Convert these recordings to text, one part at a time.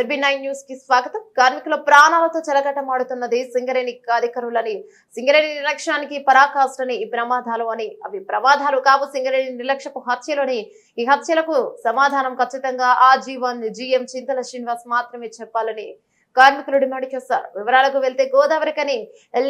జెర్బీ nine న్యూస్కి స్వాగతం. కార్మికుల ప్రాణాలతో చెలగటమాడుతున్నది సింగరేణి కార్యకరులని సింగరేణి నిర్లక్ష్యానికి పరాకాష్ఠని ఈ ప్రమాదాలు అని. అవి ప్రమాదాలు కావు సింగరేణి నిర్లక్ష్యపు హత్యలని. ఈ హత్యలకు సమాధానం ఖచ్చితంగా ఆ జీవన్ జిఎం చింతల శ్రీనివాస్ మాత్రమే చెప్పాలని. కార్మికులు డిమాండ్ చేశారు. వివరాలకు వెళ్తే గోదావరి కని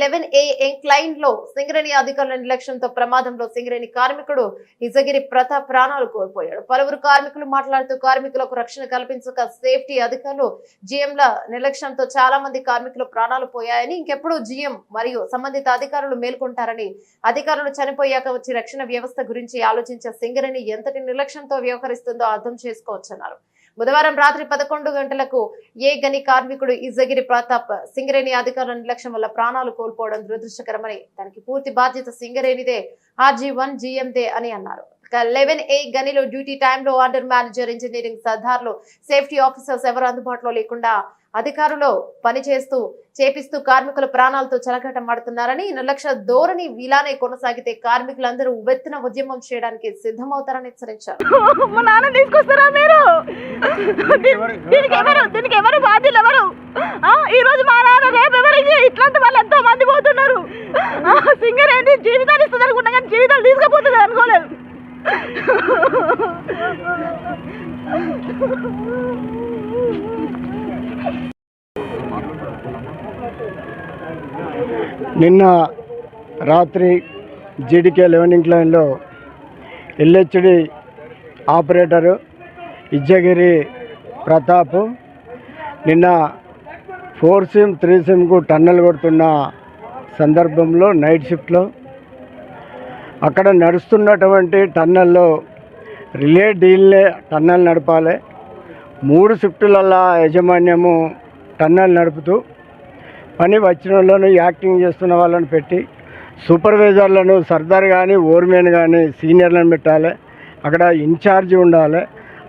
లెవెన్ ఏ ఎంక్లైన్లో సింగరేణి అధికారుల నిర్లక్ష్యంతో ప్రమాదంలో సింగరేణి కార్మికుడు ఇజగిరి ప్రతాప్ ప్రాణాలు కోల్పోయాడు. పలువురు కార్మికులు మాట్లాడుతూ కార్మికులకు రక్షణ కల్పించక సేఫ్టీ అధికారులు జిఎంల నిర్లక్ష్యంతో చాలా మంది కార్మికులు ప్రాణాలు పోయాయని ఇంకెప్పుడు జిఎం మరియు సంబంధిత అధికారులు మేల్కొంటారని అధికారులు చనిపోయాక వచ్చి రక్షణ వ్యవస్థ గురించి ఆలోచించే సింగరేణి ఎంతటి నిర్లక్ష్యంతో వ్యవహరిస్తుందో అర్థం చేసుకోవచ్చన్నారు. బుధవారం రాత్రి పదకొండు గంటలకు ఏ గని కార్మికుడు ఇజగిరి ప్రతాప్ సింగరేణి అధికారుల నిర్లక్ష్యం వల్ల ప్రాణాలు కోల్పోవడం దురదృష్టకరమని దానికి పూర్తి బాధ్యత సింగరేణిదే ఆర్జీ వన్ దే అని అన్నారు. లెవెన్ ఏ గనిలో డ్యూటీ టైంలో ఆర్డర్ మేనేజర్ ఇంజనీరింగ్ సర్దార్లు సేఫ్టీ ఆఫీసర్స్ ఎవరు అందుబాటులో లేకుండా అధికారులు పనిచేస్తూ చేపిస్తూ కార్మికుల ప్రాణాలతో చలకటమాడుతున్నారని నిర్లక్ష్య ధోరణి ఇలానే కొనసాగితే కార్మికులందరూ ఉవ్వెత్తున ఉద్యమం చేయడానికి సిద్ధమవుతారని హెచ్చరించారు. దీనికి ఎవరు దీనికి ఎవరు? బాధ్యులు? ఎవరు? ఆ, ఈ రోజు మా నాన్న రేపు ఎవరికి ఇట్లాంటి వాళ్ళు ఎంతో మంది పోతున్నారు. ఆ, సింగర్ ఏంటి? జీవితాలు ఇస్తుంది అనుకున్నా కానీ జీవితాలు తీసుకుపోతుంది అనుకోలేదు. నిన్న రాత్రి జీడికే లెవెనింగ్ లైన్లో ఎల్హెచ్డి ఆపరేటరు ఇజ్జగిరి ప్రతాప్. నిన్న ఫోర్ సిమ్ త్రీ సిమ్కు టన్నెల్ కొడుతున్న సందర్భంలో నైట్ షిఫ్ట్లో అక్కడ నడుస్తున్నటువంటి టన్నెల్లో రిలే డీల్లే టన్నెల్ నడపాలి. మూడు షిఫ్టులల్లా యాజమాన్యము టన్నెల్ నడుపుతూ పని వచ్చిన వాళ్ళను యాక్టింగ్ చేస్తున్న వాళ్ళని పెట్టి సూపర్వైజర్లను సర్దార్ కానీ ఓర్మెన్ కానీ సీనియర్లను పెట్టాలి. అక్కడ ఇన్ఛార్జి ఉండాలి.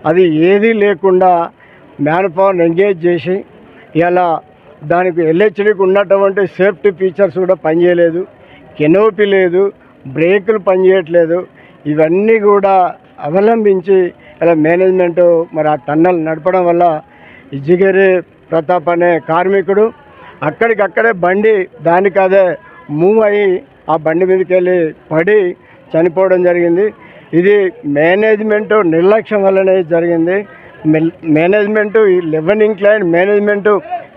అది ఏదీ లేకుండా మ్యాన్ పవర్ని ఎంగేజ్ చేసి ఇలా దానికి ఎల్హెచ్డికి ఉన్నటువంటి సేఫ్టీ ఫీచర్స్ కూడా పనిచేయలేదు కెనోపి లేదు బ్రేకులు పనిచేయట్లేదు. ఇవన్నీ కూడా అవలంబించి ఇలా మేనేజ్మెంట్ మరి ఆ టన్నల్ నడపడం వల్ల ఇజ్జిగిరి ప్రతాప్ అనే కార్మికుడు అక్కడికక్కడే బండి దానికి అదే మూవ్ అయ్యి ఆ బండి మీదకి వెళ్ళి పడి చనిపోవడం జరిగింది. ఇది మేనేజ్మెంట్ నిర్లక్ష్యం వల్లనే జరిగింది. మేనేజ్మెంట్ ఈ లెవెన్ ఇంక్లైన్ మేనేజ్మెంట్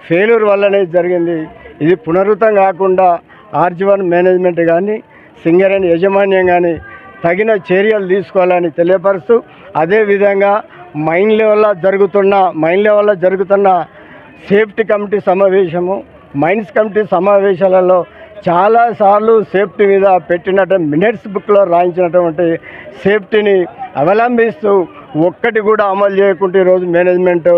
ఫెయిల్యూర్ వల్లనే జరిగింది. ఇది పునరుద్ధం కాకుండా ఆర్జీవన్ మేనేజ్మెంట్ కానీ సింగరేణి యాజమాన్యం కానీ తగిన చర్యలు తీసుకోవాలని తెలియపరుస్తూ అదేవిధంగా మైన్ లెవెల్లో జరుగుతున్న మైన్ లెవెల్లో జరుగుతున్న సేఫ్టీ కమిటీ సమావేశము మైన్స్ కమిటీ సమావేశాలలో చాలాసార్లు సేఫ్టీ మీద పెట్టినట్టు మినిట్స్ బుక్లో రాయించినటువంటి సేఫ్టీని అవలంబిస్తూ ఒక్కటి కూడా అమలు చేయకుండా ఈరోజు మేనేజ్మెంట్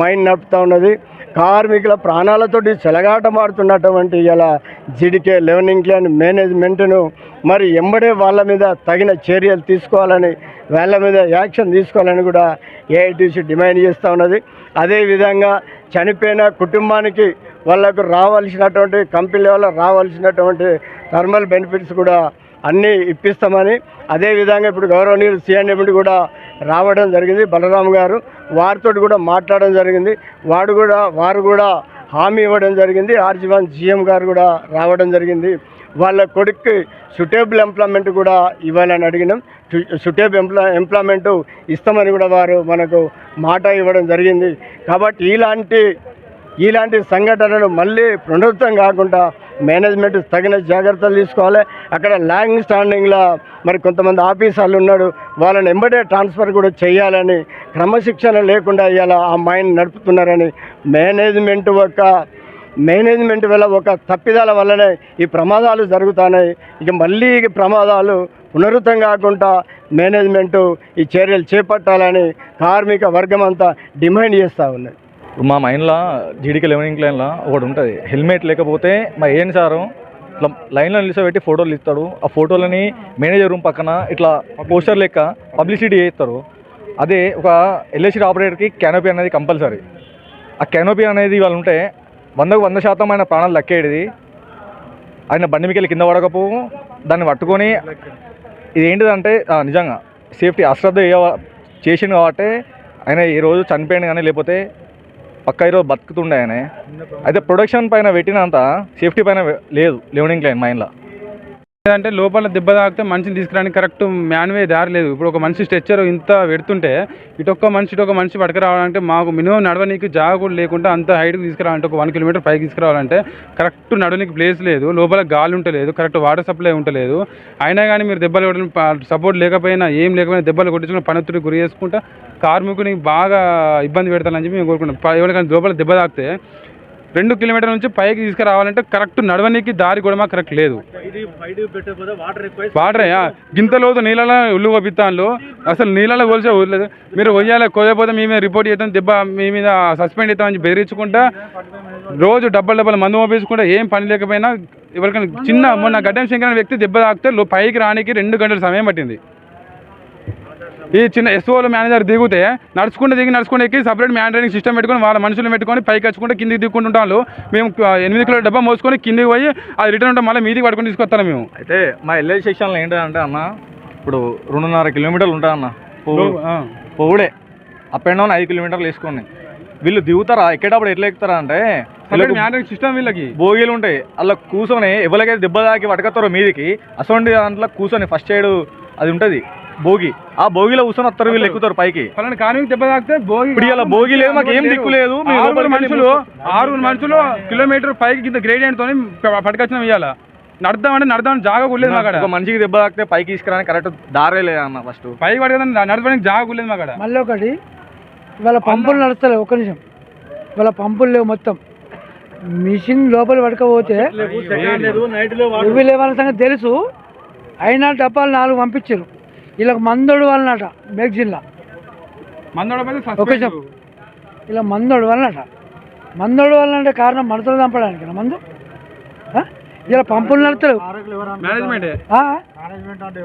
మైండ్ నడుపుతూ ఉన్నది. కార్మికుల ప్రాణాలతోటి చెలగాటమాడుతున్నటువంటి ఇలా జిడికే లెవెనింగ్ క్లాన్ మేనేజ్మెంట్ను మరి ఎంబడే వాళ్ళ మీద తగిన చర్యలు తీసుకోవాలని వాళ్ళ మీద యాక్షన్ తీసుకోవాలని కూడా ఏఐటీసీ డిమాండ్ చేస్తూ ఉన్నది. అదేవిధంగా చనిపోయిన కుటుంబానికి వాళ్ళకు రావాల్సినటువంటి కంపెనీ వల్ల రావాల్సినటువంటి థర్మల్ బెనిఫిట్స్ కూడా అన్నీ ఇప్పిస్తామని అదేవిధంగా ఇప్పుడు గౌరవనీయులు సీఎండి కూడా రావడం జరిగింది బలరాం గారు. వారితో కూడా మాట్లాడడం జరిగింది. వాడు కూడా వారు కూడా హామీ ఇవ్వడం జరిగింది. ఆర్జీవన్ సీఎం గారు కూడా రావడం జరిగింది. వాళ్ళ కొడుక్కి సుటేబుల్ ఎంప్లాయ్మెంట్ కూడా ఇవ్వాలని అడిగినాం. సుటేబుల్ ఎంప్లా ఎంప్లాయ్మెంట్ ఇస్తామని కూడా వారు మనకు మాట ఇవ్వడం జరిగింది. కాబట్టి ఇలాంటి ఇలాంటి సంఘటనలు మళ్ళీ పునరుద్ధం కాకుండా మేనేజ్మెంట్ తగిన జాగ్రత్తలు తీసుకోవాలి. అక్కడ ల్యాంగ్ స్టాండింగ్లో మరి కొంతమంది ఆఫీసర్లు ఉన్నాడు వాళ్ళని ఎంబడే ట్రాన్స్ఫర్ కూడా చేయాలని క్రమశిక్షణ లేకుండా ఇలా ఆ మైండ్ నడుపుతున్నారని మేనేజ్మెంట్ ఒక మేనేజ్మెంట్ వల్ల ఒక తప్పిదాల వల్లనే ఈ ప్రమాదాలు జరుగుతున్నాయి. ఇక మళ్ళీ ఈ ప్రమాదాలు పునరుద్ధం కాకుండా మేనేజ్మెంటు ఈ చర్యలు చేపట్టాలని కార్మిక వర్గం అంతా డిమాండ్ చేస్తూ ఉన్నది. మా మైండ్లో జీడీకే లెవెనింగ్ లైన్లో ఒకటి ఉంటుంది. హెల్మెట్ లేకపోతే మా ఏం సారు ఇట్లా లైన్లో నిలిచోబెట్టి ఫోటోలు ఇస్తాడు ఆ ఫోటోలని మేనేజర్ రూమ్ పక్కన ఇట్లా పోస్టర్ లెక్క పబ్లిసిటీ చేస్తారు అదే ఒక ఎల్ఐసి ఆపరేటర్కి క్యానోపీ అనేది కంపల్సరీ. ఆ క్యానోపీ అనేది వాళ్ళు ఉంటే వందకు వంద శాతం ఆయన ప్రాణాలు దక్కేది ఆయన బండి మీకెళ్ళి కింద పడకపోవు దాన్ని పట్టుకొని ఇది ఏంటిదంటే నిజంగా సేఫ్టీ అశ్రద్ధ చేసిండు కాబట్టి ఆయన ఈ రోజు కానీ లేకపోతే పక్క ఈరోజు బతుకుతుండే ఆయన. అయితే ప్రొడక్షన్ పైన పెట్టినంత సేఫ్టీ పైన లేదు లెవెనింగ్ లైన్ మైండ్లో లేదంటే లోపల దెబ్బ తాకితే మనిషిని తీసుకురానికి కరెక్ట్ మ్యాన్వే దారి లేదు. ఇప్పుడు ఒక మనిషి స్ట్రెచ్చర్ ఇంత పెడుతుంటే ఇటొక్క మనిషి ఇటొక మనిషి పట్టుకురావాలంటే మాకు మినిమం నడవనీకి జాగ కూడా లేకుండా అంత హైట్కి తీసుకురావాలంటే ఒక వన్ కిలోమీటర్ పైకి తీసుకురావాలంటే కరెక్ట్ నడవనీకి ప్లేస్ లేదు. లోపల గాలి ఉంటలేదు కరెక్ట్ వాటర్ సప్లై ఉంటలేదు అయినా కానీ మీరు దెబ్బలు కొట్టడం సపోర్ట్ లేకపోయినా ఏం లేకపోయినా దెబ్బలు కొట్టించుకుని పనొత్తుడికి గురి చేసుకుంటా కార్మికునికి బాగా ఇబ్బంది పెడతానని చెప్పి మేము కోరుకుంటాం ఎవరికైనా లోపల దెబ్బ తాకితే రెండు కిలోమీటర్ల నుంచి పైకి తీసుకురావాలంటే కరెక్ట్ నడవనీకి దారి కూడా మాకు కరెక్ట్ లేదు. వాటర్ గింత లోతు నీళ్ళలో ఉల్లు పంపిస్తాను అసలు నీళ్ళలో కొలిసే ఊర్లేదు మీరు కొయ్యాలి కొయ్యపోతే మీ మీద రిపోర్ట్ చేస్తాం దెబ్బ మీ మీద సస్పెండ్ చేస్తామని బెదిరించుకుంటా రోజు డబ్బల్ డబ్బల్ మందు పంపించుకుంటా ఏం పని లేకపోయినా ఎవరికైనా చిన్న మొన్న గడ్డం శంకరణ వ్యక్తి దెబ్బ తాకితే పైకి రానికి రెండు గంటల సమయం పట్టింది. ఈ చిన్న ఎస్ఓల మేనేజర్ దిగితే నడుచుకుంటూ దిగి నడుచుకుంటూ ఎక్కి సపరేట్ మ్యాన్డరింగ్ సిస్టమ్ పెట్టుకొని వాళ్ళ మనుషులు పెట్టుకొని పైకి వచ్చుకుంటే కిందికి దిక్కుంటుంటాం మేము ఎనిమిది కిలో డబ్బా మోసుకొని కిందికి పోయి అది రిటర్న్ ఉంటాం మళ్ళీ మీదికి పట్టుకొని తీసుకొస్తాం మేము. అయితే మా ఎల్ఎల్ సెక్షన్లో ఏంటంటే అన్న ఇప్పుడు రెండున్నర కిలోమీటర్లు ఉంటుంది అన్న. పోవుడే. అప్ అండ్ డౌన్ ఐదు కిలోమీటర్లు వేసుకోండి. వీళ్ళు దిగుతారా? ఎక్కేటప్పుడు ఎట్లా ఎక్కుతారా అంటే సిస్టమ్ వీళ్ళకి భోగిలు ఉంటాయి. అలా కూర్చొని ఎవరికైతే దెబ్బ తాకి పట్టుకొస్తారో మీదికి అసొంటి దాంట్లో కూర్చొని ఫస్ట్ ఎయిడ్ అది ఉంటుంది. భోగి. ఆ భోగిలో కూర్చొని వస్తారు వీళ్ళు ఎక్కుతారు పైకి. దెబ్బ తాకితే భోగి ఇప్పుడు ఇలా భోగి లేదు మాకు ఏం దిక్కు లేదు. ఆరుగురు మనుషులు వెళ్ళి ఆరుగురు మనుషులు కిలోమీటర్ పైకి కింద గ్రేడియంట్ తోని పట్టుకొచ్చిన ఇవ్వాల నడదామంటే నడదామని జాగా కూడలేదు మాకాడ. ఒక మనిషికి దెబ్బ తాకితే పైకి తీసుకురానికి కరెక్ట్ దారే లేదన్న ఫస్ట్. పైకి పట్టుకొని నడపడానికి జాగా కూడలేదు మాకాడ. మళ్ళీ ఒకటి ఇవాళ పంపులు నడుస్తలేవు ఒక్క నిమిషం. ఇవాళ పంపులు లేవు మొత్తం. మిషన్ లోపల పడకపోతే ఇవి లేవన్న సంగతి తెలుసు. అయినా డబ్బాలు నాలుగు పంపించారు. ఇలా మందోడు మందోడపోతే ఒక నిమిషం ఇలా మందోడు వాళ్ళనట మందోడు వాళ్ళంటే కారణం మడతలు చంపడానికి మందు? ఇలా పంపులు ఆ?